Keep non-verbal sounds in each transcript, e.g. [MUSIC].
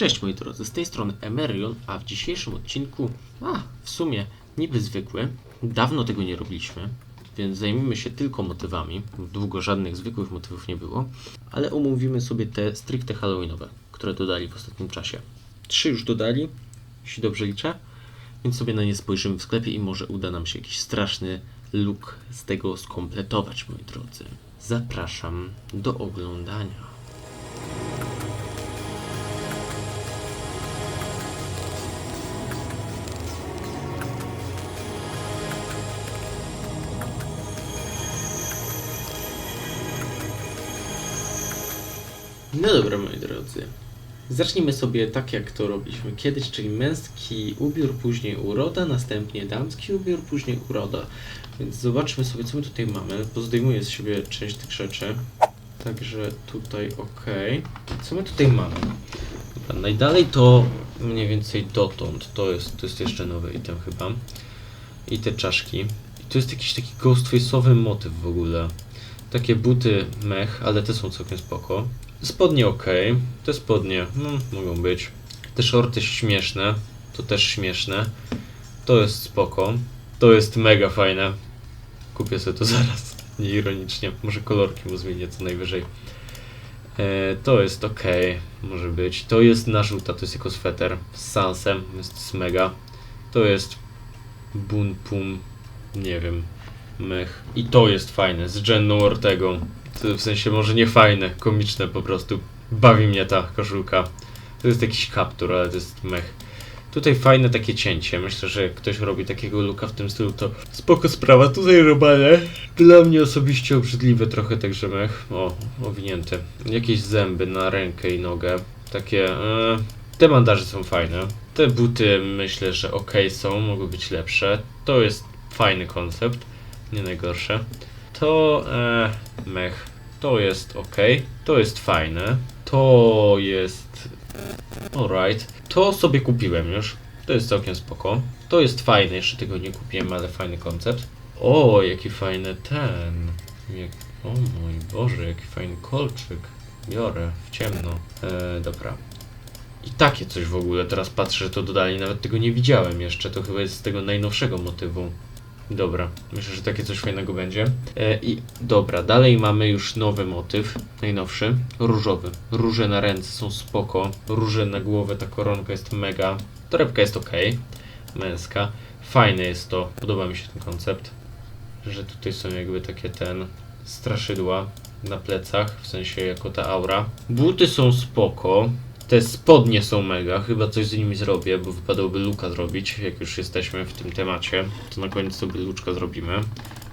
Cześć moi drodzy, z tej strony Emerion, a w dzisiejszym odcinku, a w sumie niby zwykły, dawno tego nie robiliśmy, więc zajmijmy się tylko motywami, długo żadnych zwykłych motywów nie było, ale omówimy sobie te stricte halloweenowe, które dodali w ostatnim czasie. Trzy już dodali, jeśli dobrze liczę, więc sobie na nie spojrzymy w sklepie i może uda nam się jakiś straszny look z tego skompletować, moi drodzy. Zapraszam do oglądania. No dobra, moi drodzy. Zacznijmy sobie tak, jak to robiliśmy kiedyś, czyli męski ubiór, później uroda, następnie damski ubiór, później uroda. Więc zobaczmy sobie, co my tutaj mamy. Pozdejmuję z siebie część tych rzeczy. Także tutaj ok. Co my tutaj mamy? Dobra, najdalej to mniej więcej dotąd. To jest, to jest jeszcze nowy item chyba. I te czaszki. I to jest jakiś taki ghostface'owy motyw w ogóle. Takie buty mech, ale te są całkiem spoko. Spodnie ok, te spodnie no, mogą być. Te shorty śmieszne, to też śmieszne. To jest spoko. To jest mega fajne. Kupię sobie to [LAUGHS] zaraz. Nie ironicznie. Może kolorki mu zmienię co najwyżej. E, to jest ok, może być. To jest na żółta, to jest jako sweter z sansem, to jest mega. To jest bun pum, nie wiem, mech. I to jest fajne, z Jenną Ortegą. W sensie może nie fajne, komiczne po prostu. Bawi mnie ta koszulka. To jest jakiś kaptur, ale to jest mech. Tutaj fajne takie cięcie. Myślę, że jak ktoś robi takiego looka w tym stylu, to spoko sprawa. Tutaj robale. Dla mnie osobiście obrzydliwe trochę także mech. O, owinięte. Jakieś zęby na rękę i nogę. Takie... E, te bandaże są fajne. Te buty myślę, że ok są, mogły być lepsze. To jest fajny koncept. Nie najgorsze. To e, mech. To jest ok. To jest fajne. To jest alright. To sobie kupiłem już. To jest całkiem spoko. To jest fajne, jeszcze tego nie kupiłem, ale fajny koncept. O, jaki fajny ten. Jak, o mój Boże, jaki fajny kolczyk. Biorę w ciemno. E, dobra. I takie coś w ogóle. Teraz patrzę, że to dodali. Nawet tego nie widziałem jeszcze. To chyba jest z tego najnowszego motywu. Dobra, myślę, że takie coś fajnego będzie. E, I dobra, dalej mamy już nowy motyw, najnowszy, różowy. Róże na ręce są spoko, róże na głowę, ta koronka jest mega, torebka jest ok, męska. Fajne jest to, podoba mi się ten koncept, że tutaj są jakby takie ten straszydła na plecach, w sensie jako ta aura. Buty są spoko, te spodnie są mega, chyba coś z nimi zrobię, bo wypadałoby luka zrobić, jak już jesteśmy w tym temacie, to na koniec sobie luczka zrobimy,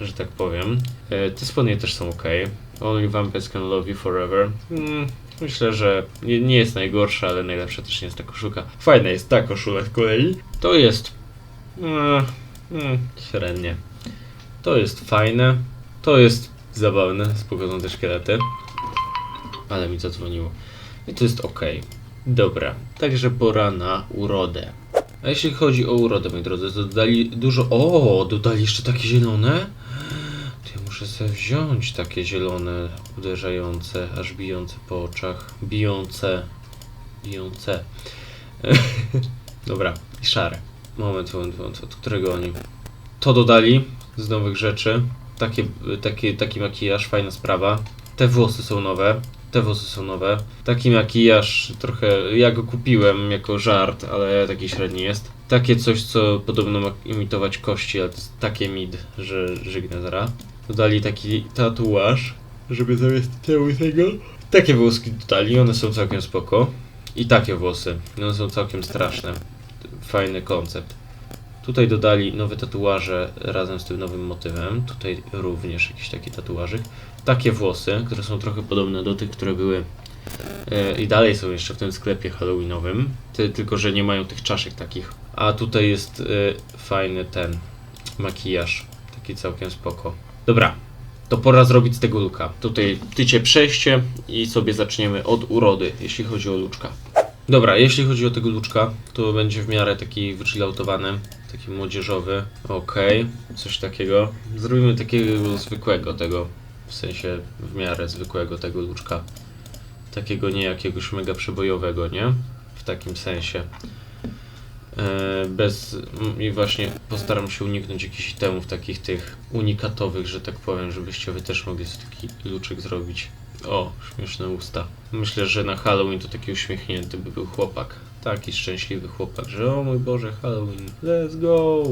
że tak powiem. E, te spodnie też są ok. Only Vampires Can Love You Forever. Mm, myślę, że nie, nie jest najgorsza, ale najlepsza też nie jest ta koszulka. Fajna jest ta koszula z kolei. To jest... Mm, mm, średnie. To jest fajne. To jest zabawne, spoko te szkielety. Ale mi zadzwoniło. I to jest ok. Dobra, także pora na urodę. A jeśli chodzi o urodę, moi drodzy, to dodali dużo. O, dodali jeszcze takie zielone? To ja muszę sobie wziąć takie zielone, uderzające, aż bijące po oczach. Bijące. Bijące. [LAUGHS] Dobra, i szare. Moment, moment, moment. Od którego oni? To dodali z nowych rzeczy. Takie, takie, taki makijaż, fajna sprawa. Te włosy są nowe. Te włosy są nowe. Taki makijaż trochę. Ja go kupiłem jako żart, ale taki średni jest. Takie coś, co podobno ma imitować kości, ale to jest takie mid, że żygnę zara. Dodali taki tatuaż, żeby zamiast tyłu tego. Takie włoski dodali, one są całkiem spoko. I takie włosy, one są całkiem straszne. Fajny koncept. Tutaj dodali nowe tatuaże razem z tym nowym motywem. Tutaj również jakiś taki tatuażyk. Takie włosy, które są trochę podobne do tych, które były e, i dalej są jeszcze w tym sklepie halloweenowym. Ty, tylko, że nie mają tych czaszek takich. A tutaj jest e, fajny ten makijaż. Taki całkiem spoko. Dobra, to pora zrobić z tego luka. Tutaj tycie przejście i sobie zaczniemy od urody, jeśli chodzi o luczka. Dobra, jeśli chodzi o tego luczka, to będzie w miarę taki wychilloutowany, taki młodzieżowy. Okej, coś takiego. Zrobimy takiego zwykłego tego, w sensie w miarę zwykłego tego luczka. Takiego nie jakiegoś mega przebojowego, nie? w takim sensie. E, bez i właśnie postaram się uniknąć jakichś itemów takich tych unikatowych, że tak powiem, żebyście wy też mogli sobie taki luczek zrobić. O, śmieszne usta. Myślę, że na Halloween to taki uśmiechnięty by był chłopak. Taki szczęśliwy chłopak, że o mój Boże, Halloween, let's go!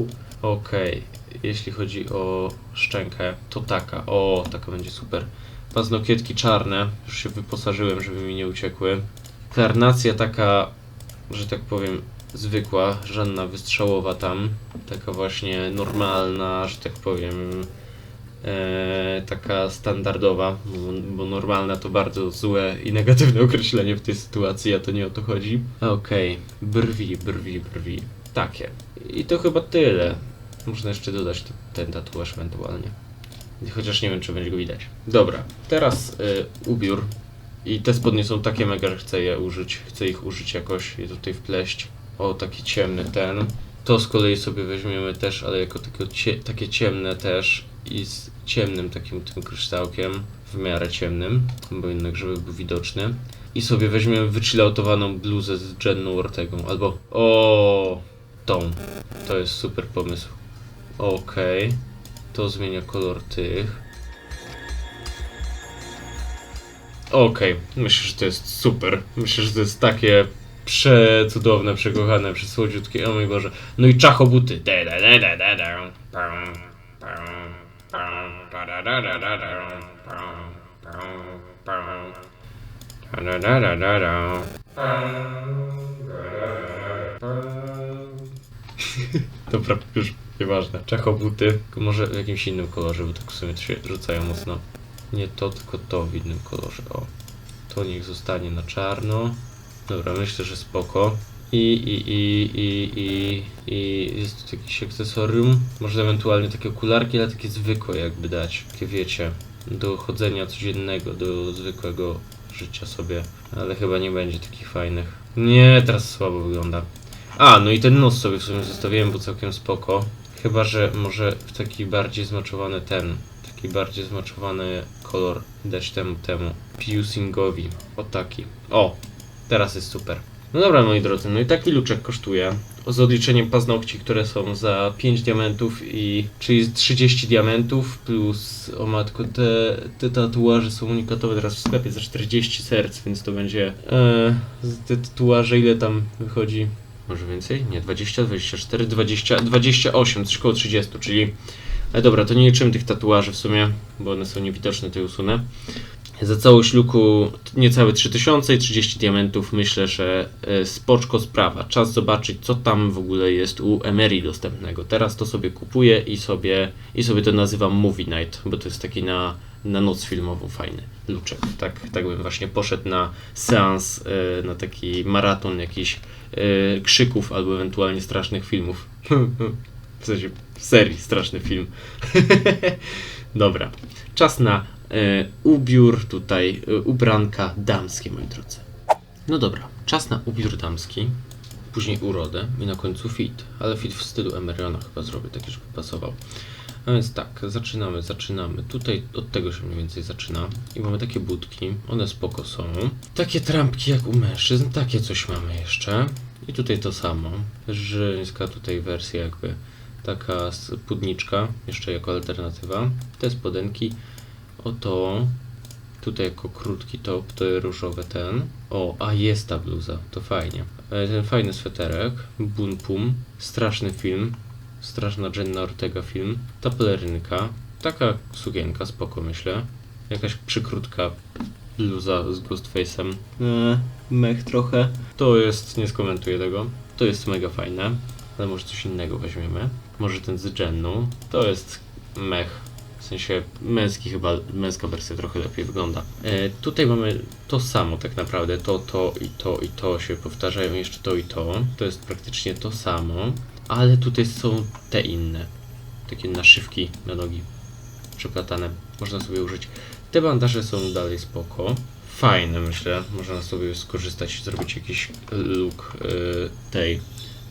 Okej, jeśli chodzi o szczękę, to taka, o, taka będzie super. Paznokietki czarne, już się wyposażyłem, żeby mi nie uciekły. Karnacja taka, że tak powiem, zwykła, żadna wystrzałowa tam, taka właśnie normalna, że tak powiem, taka standardowa, bo, normalna to bardzo złe i negatywne [LAUGHS] określenie w tej sytuacji, a to nie o to chodzi. Okej, brwi, brwi, brwi, takie. I to chyba tyle. Można jeszcze dodać ten tatuaż ewentualnie. Chociaż nie wiem, czy będzie go widać. Dobra, teraz y, ubiór. I te spodnie są takie mega, że chcę je użyć. Chcę ich użyć jakoś, je tutaj wpleść. O, taki ciemny ten. To z kolei sobie weźmiemy też, ale jako takie, takie ciemne też. I z ciemnym takim tym kryształkiem. W miarę ciemnym, bo jednak, żeby był widoczny. I sobie weźmiemy wychilloutowaną bluzę z Jenną Ortegą. Albo, o, tą. To jest super pomysł. Okej. To zmienia kolor tych. Okej, myślę, że to jest super. Myślę, że to jest takie przecudowne, przekochane, przesłodziutkie. O mój Boże. No i czachobuty. Da, da, da, da, da. [LAUGHS] Dobra, już nieważne. Czachobuty, tylko może w jakimś innym kolorze, bo tak w sumie się rzucają mocno. Nie to, tylko to w innym kolorze. O, to niech zostanie na czarno. Dobra, myślę, że spoko. I, i, i, i, i, i jest tu jakiś akcesorium. Może ewentualnie takie okularki, ale takie zwykłe jakby dać. Takie wiecie, do chodzenia codziennego, do zwykłego życia sobie. Ale chyba nie będzie takich fajnych. Nie, teraz słabo wygląda. A, no i ten nos sobie w sumie zostawiłem, bo całkiem spoko. Chyba, że może w taki bardziej zmaczowany ten, taki bardziej zmaczowany kolor dać temu, temu piercingowi. O taki. O, teraz jest super. No dobra, moi drodzy, no i taki luczek kosztuje. Z odliczeniem paznokci, które są za 5 diamentów i czyli 30 diamentów plus o matko, te, te tatuaże są unikatowe teraz w sklepie za 40 serc, więc to będzie e, te tatuaże ile tam wychodzi? Może więcej? Nie, 20, 24, 20, 28, coś koło 30, czyli ale dobra, to nie liczymy tych tatuaży w sumie, bo one są niewidoczne, to je usunę. Za całość luku niecałe 3000 i 30 diamentów. Myślę, że e, spoczko sprawa. Czas zobaczyć, co tam w ogóle jest u Emery dostępnego. Teraz to sobie kupuję i sobie, i sobie to nazywam Movie Night, bo to jest taki na, na noc filmową fajny luczek. Tak, tak bym właśnie poszedł na seans, e, na taki maraton jakichś e, krzyków albo ewentualnie strasznych filmów. [LAUGHS] W sensie serii straszny film. [LAUGHS] Dobra. Czas na ubiór tutaj, e, ubranka damskie, moi drodzy. No dobra, czas na ubiór damski, później urodę i na końcu fit, ale fit w stylu Emeriona chyba zrobię, taki, żeby pasował. A więc tak, zaczynamy, zaczynamy. Tutaj od tego się mniej więcej zaczyna. I mamy takie budki, one spoko są. Takie trampki jak u mężczyzn, takie coś mamy jeszcze. I tutaj to samo. Żeńska tutaj wersja jakby taka spódniczka, jeszcze jako alternatywa. Te spodenki, oto, tutaj jako krótki top, to różowy ten. O, a jest ta bluza, to fajnie. E, Ten fajny sweterek, Bun Pum, straszny film, straszna Jenna Ortega film. Ta pelerynka, taka sukienka, spoko myślę. Jakaś przykrótka bluza z Ghostface'em. Eee, mech trochę. To jest, nie skomentuję tego. To jest mega fajne, ale może coś innego weźmiemy. Może ten z Jenną. To jest mech. W sensie męski chyba, męska wersja trochę lepiej wygląda. E, tutaj mamy to samo tak naprawdę. To, to i to i to się powtarzają. Jeszcze to i to. To jest praktycznie to samo. Ale tutaj są te inne. Takie naszywki na nogi. Przeplatane. Można sobie użyć. Te bandaże są dalej spoko. Fajne myślę. Można sobie skorzystać, zrobić jakiś look e, tej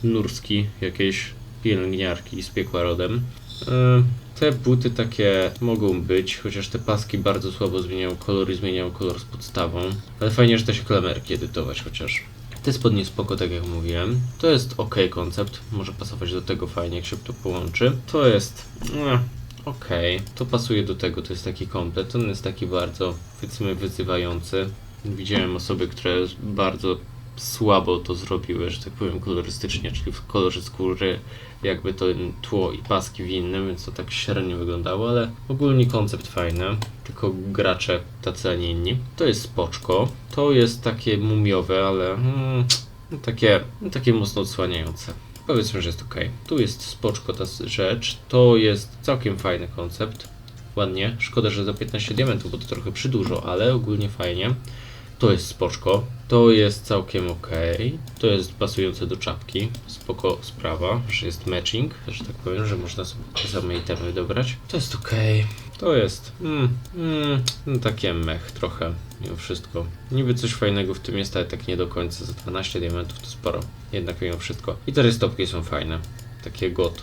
nurski, jakieś pielęgniarki z piekła rodem. E, Te buty takie mogą być, chociaż te paski bardzo słabo zmieniają kolor i zmieniają kolor z podstawą. Ale fajnie, że da się klamerki edytować chociaż. Te spodnie spoko, tak jak mówiłem. To jest ok koncept, może pasować do tego fajnie, jak się to połączy. To jest... eh, Okej, to pasuje do tego, to jest taki komplet. On jest taki bardzo, powiedzmy, wyzywający. Widziałem osoby, które bardzo słabo to zrobiły, że tak powiem, kolorystycznie, czyli w kolorze skóry, jakby to tło i paski w innym, więc to tak średnio wyglądało, ale ogólnie koncept fajny, tylko gracze tacy, a nie inni. To jest spoczko, to jest takie mumiowe, ale mm, takie, no takie mocno odsłaniające. Powiedzmy, że jest ok. Tu jest spoczko ta rzecz, to jest całkiem fajny koncept. Ładnie. Szkoda, że za 15 diamentów, bo to trochę przydużo, ale ogólnie fajnie. To jest spoczko. To jest całkiem ok. To jest pasujące do czapki. Spoko sprawa, że jest matching, że tak powiem, że można sobie same itemy dobrać. To jest ok. To jest mm, mm, no takie mech trochę, mimo wszystko. Niby coś fajnego w tym jest, ale tak nie do końca. Za 12 diamentów to sporo. Jednak mimo wszystko. I te rystopki są fajne. Takie got.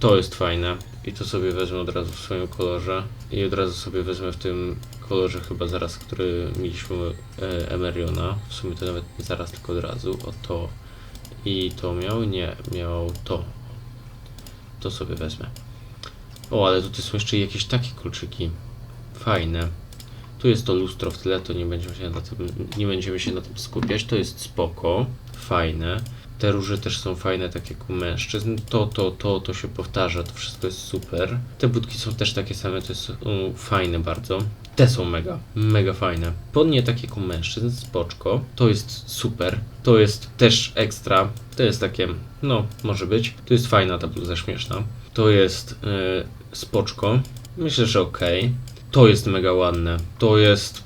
To jest fajne. I to sobie wezmę od razu w swoim kolorze. I od razu sobie wezmę w tym kolorze chyba zaraz, który mieliśmy e, Emeriona. W sumie to nawet nie zaraz, tylko od razu. O to. I to miał? Nie, miał to. To sobie wezmę. O, ale tutaj są jeszcze jakieś takie kluczyki. Fajne. Tu jest to lustro w tle, to nie będziemy się na tym, nie będziemy się na tym skupiać. To jest spoko. Fajne. Te róże też są fajne, tak jak u mężczyzn. To, to, to, to się powtarza, to wszystko jest super. Te budki są też takie same, to jest um, fajne bardzo. Te są mega, mega fajne. Spodnie tak jak u mężczyzn, spoczko. To jest super. To jest też ekstra. To jest takie, no, może być. To jest fajna ta bluza śmieszna. To jest yy, spoczko. Myślę, że okej. To jest mega ładne. To jest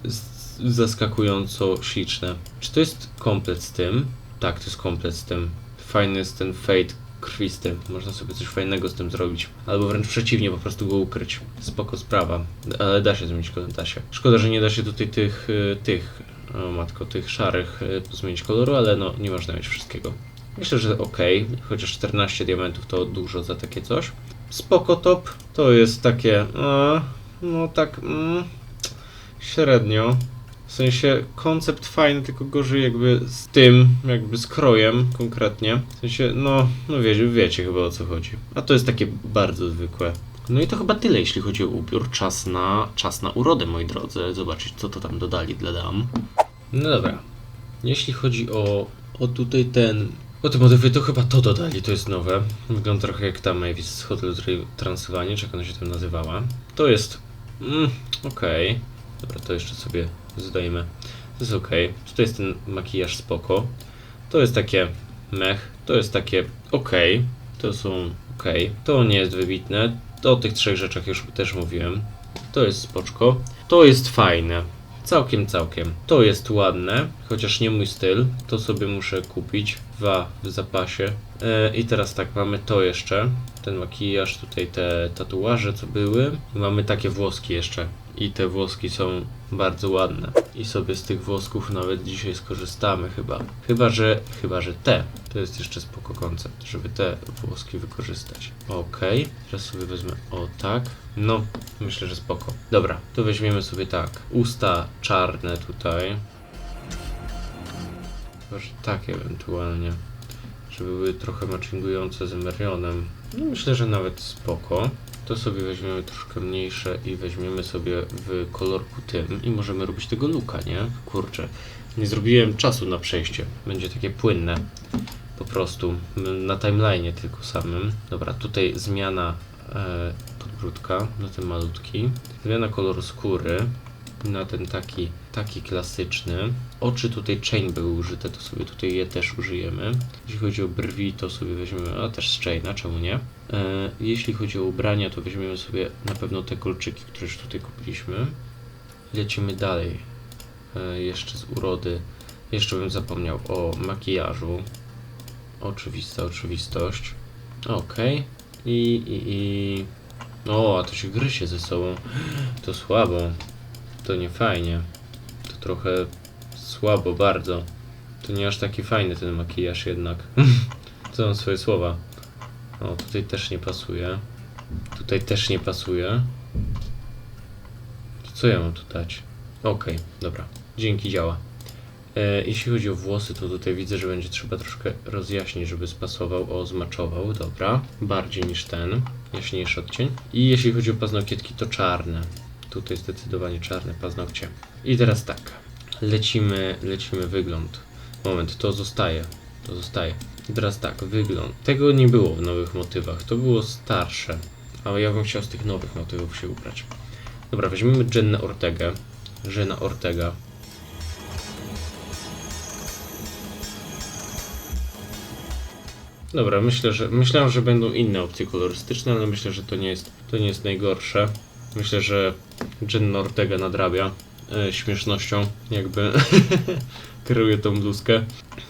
zaskakująco śliczne. Czy to jest komplet z tym? Tak, to jest komplet z tym. Fajny jest ten fade krwisty. Można sobie coś fajnego z tym zrobić. Albo wręcz przeciwnie, po prostu go ukryć. Spoko sprawa. Ale da się zmienić kolor, da się. Szkoda, że nie da się tutaj tych, y, tych, o matko, tych szarych y, zmienić koloru, ale no, nie można mieć wszystkiego. Myślę, że ok, chociaż 14 diamentów to dużo za takie coś. Spoko top, to jest takie, a, no tak, mm, średnio. W sensie koncept fajny, tylko gorzej jakby z tym, jakby z krojem konkretnie. W sensie, no, no wiecie, wiecie chyba o co chodzi. A to jest takie bardzo zwykłe. No i to chyba tyle, jeśli chodzi o ubiór. Czas na, czas na urodę, moi drodzy. Zobaczyć, co to tam dodali dla dam. No dobra. Jeśli chodzi o, o tutaj ten... O te motywy, to chyba to dodali, to jest nowe. Wygląda trochę jak ta Mavis z Hotel Transylvania, czy jak ona się tam nazywała. To jest... Mm, okej. Dobra, to jeszcze sobie zdajemy. To jest ok. Tutaj jest ten makijaż spoko. To jest takie mech. To jest takie ok. To są ok. To nie jest wybitne. O tych trzech rzeczach już też mówiłem. To jest spoczko. To jest fajne. Całkiem, całkiem. To jest ładne, chociaż nie mój styl. To sobie muszę kupić. Dwa w zapasie. E, I teraz tak, mamy to jeszcze. Ten makijaż, tutaj te tatuaże, co były. Mamy takie włoski jeszcze. I te włoski są bardzo ładne. I sobie z tych włosków nawet dzisiaj skorzystamy chyba. Chyba, że, chyba, że te. To jest jeszcze spoko koncept, żeby te włoski wykorzystać. Okej, teraz sobie wezmę o tak. No, myślę, że spoko. Dobra, to weźmiemy sobie tak. Usta czarne tutaj. Chyba, że tak ewentualnie. Żeby były trochę matchingujące z Emerionem. No, myślę, że nawet spoko. To sobie weźmiemy troszkę mniejsze i weźmiemy sobie w kolorku tym i możemy robić tego luka, nie? Kurczę, nie zrobiłem czasu na przejście. Będzie takie płynne. Po prostu na timeline tylko samym. Dobra, tutaj zmiana e, podbródka na ten malutki. Zmiana koloru skóry na ten taki, taki klasyczny. Oczy tutaj chain były użyte, to sobie tutaj je też użyjemy. Jeśli chodzi o brwi, to sobie weźmiemy, a też z chaina, czemu nie? E, jeśli chodzi o ubrania, to weźmiemy sobie na pewno te kolczyki, które już tutaj kupiliśmy. Lecimy dalej. E, jeszcze z urody. Jeszcze bym zapomniał o makijażu. Oczywista oczywistość. Okej. I, i, i... O, a to się gryzie ze sobą. To słabo. To nie fajnie. To trochę słabo, bardzo. To nie aż taki fajny ten makijaż jednak. [LAUGHS] Co mam swoje słowa. O, tutaj też nie pasuje. Tutaj też nie pasuje. To co ja mam tu dać? Okej, dobra. Dzięki, działa. E, jeśli chodzi o włosy, to tutaj widzę, że będzie trzeba troszkę rozjaśnić, żeby spasował. O, zmaczował, dobra. Bardziej niż ten, jaśniejszy odcień. I jeśli chodzi o paznokietki, to czarne. Tutaj zdecydowanie czarne paznokcie. I teraz tak, lecimy, lecimy wygląd. Moment, to zostaje, to zostaje. I teraz tak, wygląd. Tego nie było w nowych motywach, to było starsze. Ale ja bym chciał z tych nowych motywów się ubrać. Dobra, weźmiemy Jennę Ortegę. Jenna Ortega. Dobra, myślę, że myślałem, że będą inne opcje kolorystyczne, ale myślę, że to nie jest, to nie jest najgorsze. Myślę, że Jenna Ortega nadrabia e, śmiesznością, jakby [LAUGHS] kieruje tą bluzkę.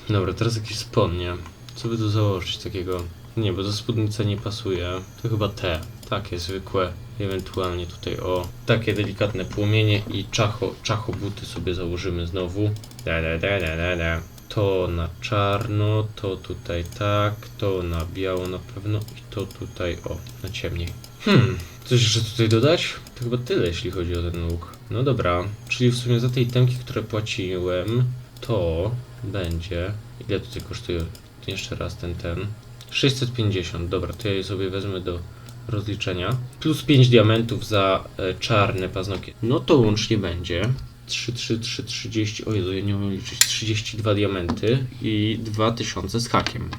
Dobra, teraz jakieś spodnie. Co by tu założyć takiego? Nie, bo to spódnica nie pasuje. To chyba te, takie zwykłe. Ewentualnie tutaj o takie delikatne płomienie i czacho, czacho buty sobie założymy znowu. Da, da, da, da, da, da. To na czarno, to tutaj tak, to na biało na pewno i to tutaj o, na ciemniej. Hmm, coś jeszcze tutaj dodać? To chyba tyle, jeśli chodzi o ten look. No dobra, czyli w sumie za tej temki, które płaciłem, to będzie... Ile tutaj kosztuje jeszcze raz ten ten? 650, dobra, to ja je sobie wezmę do rozliczenia. Plus 5 diamentów za e, czarne paznokie. No to łącznie będzie 3, 3, 3, 30. O Jezu, ja nie umiem liczyć. 32 diamenty i 2000 z hakiem.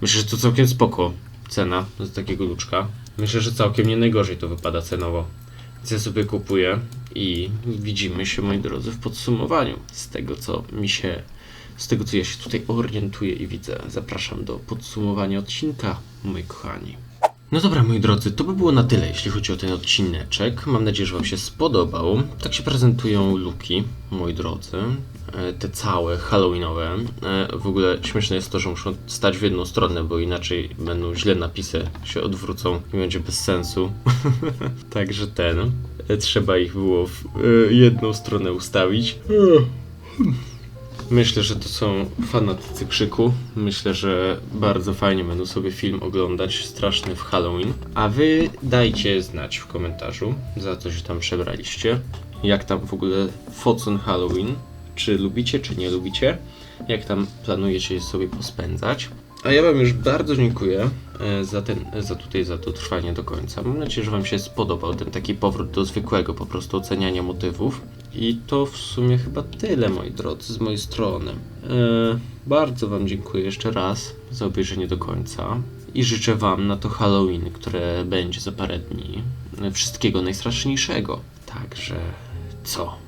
Myślę, że to całkiem spoko cena za takiego luczka. Myślę, że całkiem nie najgorzej to wypada cenowo. Więc ja sobie kupuję i widzimy się, moi drodzy, w podsumowaniu z tego, co mi się, z tego, co ja się tutaj orientuję i widzę. Zapraszam do podsumowania odcinka, moi kochani. No dobra, moi drodzy, to by było na tyle, jeśli chodzi o ten odcineczek. Mam nadzieję, że Wam się spodobał. Tak się prezentują luki, moi drodzy. E, Te całe, halloweenowe. E, W ogóle śmieszne jest to, że muszą stać w jedną stronę, bo inaczej będą źle napisy, się odwrócą i będzie bez sensu. [LAUGHS] Także ten. e, Trzeba ich było w jedną stronę ustawić. Myślę, że to są fanatycy krzyku. Myślę, że bardzo fajnie będą sobie film oglądać, straszny w Halloween. A wy dajcie znać w komentarzu, za co się tam przebraliście. Jak tam w ogóle focon Halloween. Czy lubicie, czy nie lubicie. Jak tam planujecie je sobie pospędzać. A ja Wam już bardzo dziękuję e, za, ten, za tutaj, za to trwanie do końca. Mam nadzieję, że Wam się spodobał ten taki powrót do zwykłego po prostu oceniania motywów. I to w sumie chyba tyle, moi drodzy, z mojej strony. E, bardzo Wam dziękuję jeszcze raz za obejrzenie do końca. I życzę Wam na to Halloween, które będzie za parę dni, e, wszystkiego najstraszniejszego. Także co?